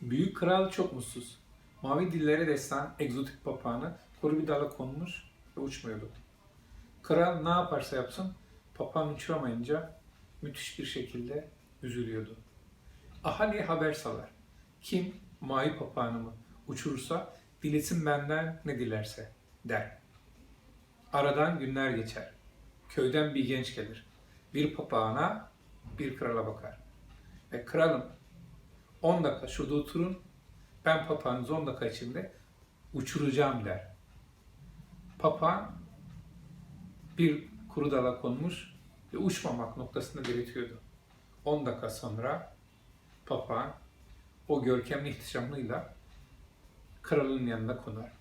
Büyük kral çok mutsuz. Mavi dillere destan egzotik papağanı kuru bir dala konmuş ve uçmuyordu. Kral ne yaparsa yapsın papağan uçuramayınca müthiş bir şekilde üzülüyordu. Ahali haber salar. Kim mavi papağanımı uçurursa dilesin benden ne dilerse der. Aradan günler geçer. Köyden bir genç gelir. Bir papağana bir krala bakar. Ve kralım 10 dakika şurada oturun. Ben papağanınızı 10 dakika içinde uçuracağım der. Papağan bir kuru dala konmuş ve uçmamak noktasında belirtiyordu. 10 dakika sonra papağan o görkemli ihtişamlıyla kralın yanına konar.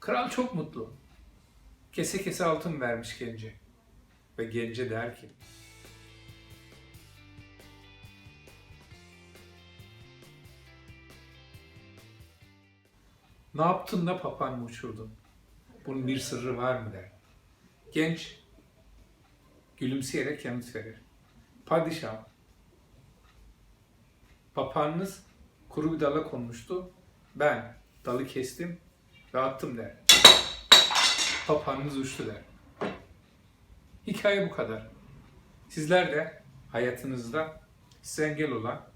Kral çok mutlu. Kese kese altın vermiş gence. Ve gence der ki, Ne yaptın da papağanı uçurdun? Bunun bir sırrı var mı der. Genç gülümseyerek yanıt verir. Padişahım, papağanınız kuru bir dala konmuştu. Ben dalı kestim ve attım der. Papağanınız uçtu der. Hikaye bu kadar. Sizler de hayatınızda size engel olan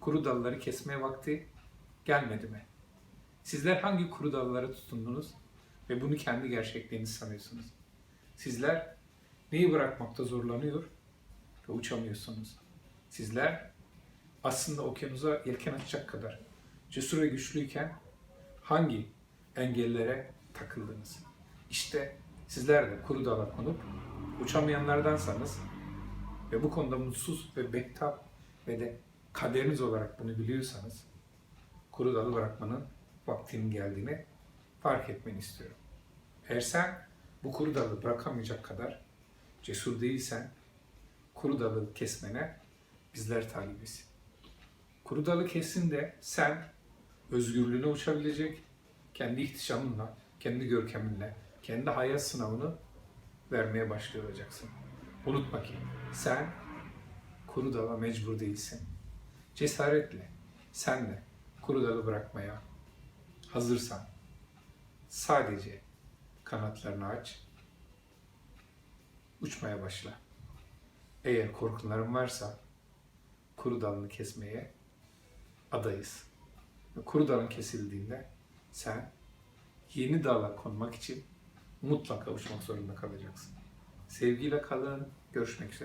kuru dalları kesmeye vakti gelmedi mi? Sizler hangi kuru dallara tutundunuz ve bunu kendi gerçekliğiniz sanıyorsunuz? Sizler neyi bırakmakta zorlanıyor ve uçamıyorsunuz? Sizler aslında okyanusa yelken açacak kadar cesur ve güçlüyken hangi engellere takıldınız? İşte sizler de kuru dala konup uçamayanlardansanız ve bu konuda mutsuz ve bektap ve de kaderiniz olarak bunu biliyorsanız kuru dalı bırakmanın vaktinin geldiğini fark etmeni istiyorum. Eğer sen bu kuru dalı bırakamayacak kadar cesur değilsen kuru dalı kesmene bizler talibiz. Kuru dalı kesin de sen özgürlüğüne uçabilecek, kendi ihtişamınla, kendi görkeminle, kendi hayat sınavını vermeye başlıyor olacaksın. Unutma ki sen kuru dala mecbur değilsin. Cesaretle sen de kuru dalı bırakmaya hazırsan sadece kanatlarını aç, uçmaya başla. Eğer korkuların varsa kuru dalını kesmeye adayız. Kuru dalın kesildiğinde sen yeni dala konmak için mutlaka uçmak zorunda kalacaksın. Sevgiyle kalın, görüşmek üzere.